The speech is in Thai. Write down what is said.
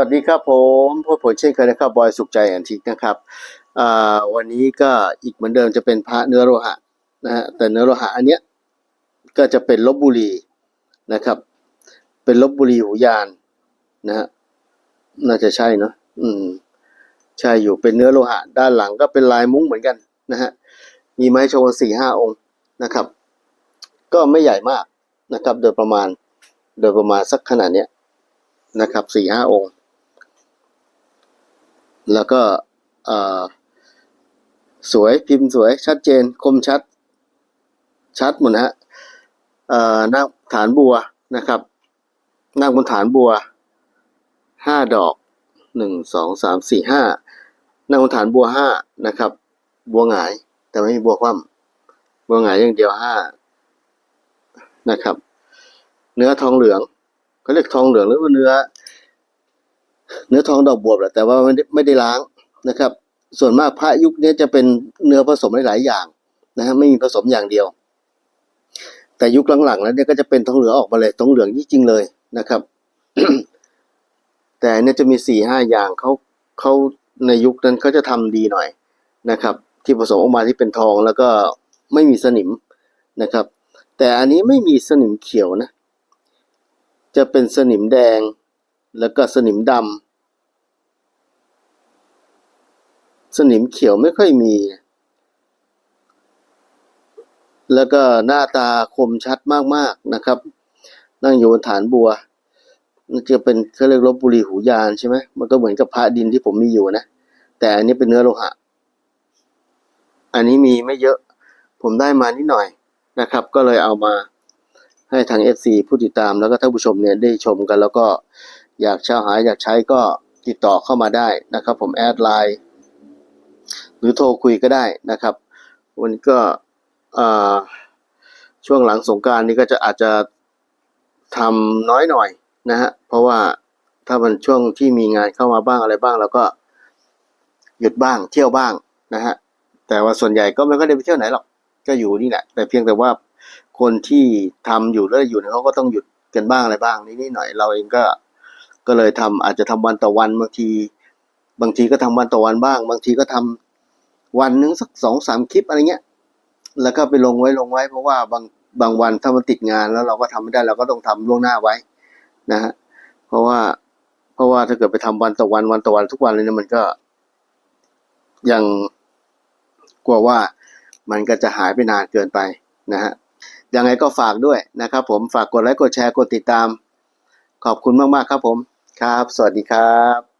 วัสดีครับผมพบผมเช่นเคยนะครับบอยสุขใจแอนทิกนะครับวันนี้ก็อีกเหมือนเดิมจะเป็นพระเนื้อโลหะนะฮะแต่เนื้อโลหะอันเนี้ยก็จะเป็นลบบุรีนะครับ เป็นลบบุรีหูยานนะฮะน่าจะใช่เนาะอืมใช่อยู่เป็นเนื้อโลหะ ด้านหลังก็เป็นลายมุ้งเหมือนกันนะฮะมีไม้ชว์สี่ห้าองค์นะครับ ก็ไม่ใหญ่มากนะครับ โดยประมาณโดยประมาณสักขนาดเนี้ยนะครับสี่ห้าองค์ แล้วก็สวยพิมพ์สวยชัดเจน คมชัด ชัดหมดนะฮะเอ่อนาคฐานบัวนะครับนาคบนฐานบัวห้าดอกหนึ่งสองสามสี่ห้านาคบนฐานบัวห้านะครับ บัวหงาย แต่ไม่มีบัวคว่ำบัวหงายอย่างเดียวห้านะครับ เนื้อทองเหลืองเขาเรียกทองเหลืองหรือว่าเนื้อ เนื้อทองดอกบวบแหละแต่ว่าไม่ได้ไม่ได้ล้างนะครับ ส่วนมากพระยุคนี้จะเป็นเนื้อผสมหลาย ๆ อย่างนะฮะไม่มีผสมอย่างเดียว แต่ยุคหลังๆแล้วเนี่ยก็จะเป็นทองเหลืองออกมาเลยทองเหลืองจริงๆเลยนะครับ แต่เนี่ยจะมีสี่ห้าอย่างเขาเขาในยุคนั้นเขาจะทำดีหน่อยนะครับ ที่ผสมออกมาที่เป็นทองแล้วก็ไม่มีสนิมนะครับ แต่อันนี้ไม่มีสนิมเขียวนะ จะเป็นสนิมแดง แล้วก็สนิมดำสนิมเขียวไม่ค่อยมี แล้วก็หน้าตาคมชัดมากๆนะครับ นั่งอยู่บนฐานบัวน่าจะเป็นเขาเรียกลบบุรีหูยานใช่ไหมมันก็เหมือนกับพระดินที่ผมมีอยู่นะ แต่อันนี้เป็นเนื้อโลหะ อันนี้มีไม่เยอะ ผมได้มานิดหน่อยนะครับ ก็เลยเอามาให้ทาง FC ผู้ติดตามแล้วก็ท่านผู้ชมเนี่ยได้ชมกัน แล้วก็ อยากเช่าหาอยากใช้ก็ติดต่อเข้ามาได้นะครับ ผมแอดไลน์หรือโทรคุยก็ได้นะครับ วันนี้ก็ช่วงหลังสงการนี้ก็จะอาจจะทำน้อยหน่อยนะฮะเพราะว่าถ้ามันช่วงที่มีงานเข้ามาบ้างอะไรบ้างเราก็หยุดบ้างเที่ยวบ้างนะฮะแต่ว่าส่วนใหญ่ก็ไม่ค่อยได้ไปเที่ยวไหนหรอกก็อยู่นี่แหละแต่เพียงแต่ว่าคนที่ทำอยู่แล้วอยู่เนี่ยเขาก็ต้องหยุดกันบ้างอะไรบ้างนิดๆหน่อยเราเองก็ ก็เลยทำอาจจะทำวันต่อวันบางที บางทีก็ทำวันต่อวันบ้าง บางทีก็ทำวันนึงสักสองสามคลิปอะไรเงี้ย แล้วก็ไปลงไว้ลงไว้ เพราะว่าบางบางวันถ้ามันติดงานแล้วเราก็ทำไม่ได้เราก็ต้องทำล่วงหน้าไว้นะฮะเพราะว่าเพราะว่าถ้าเกิดไปทำวันต่อวันวันต่อวันทุกวันเลยเนี่ยมันก็ ยังกลัวว่ามันก็จะหายไปนานเกินไปนะฮะยังไงก็ฝากด้วยนะครับผมฝากกดไลค์กดแชร์กดติดตาม ขอบคุณมาก ๆ ครับผม ครับ สวัสดีครับ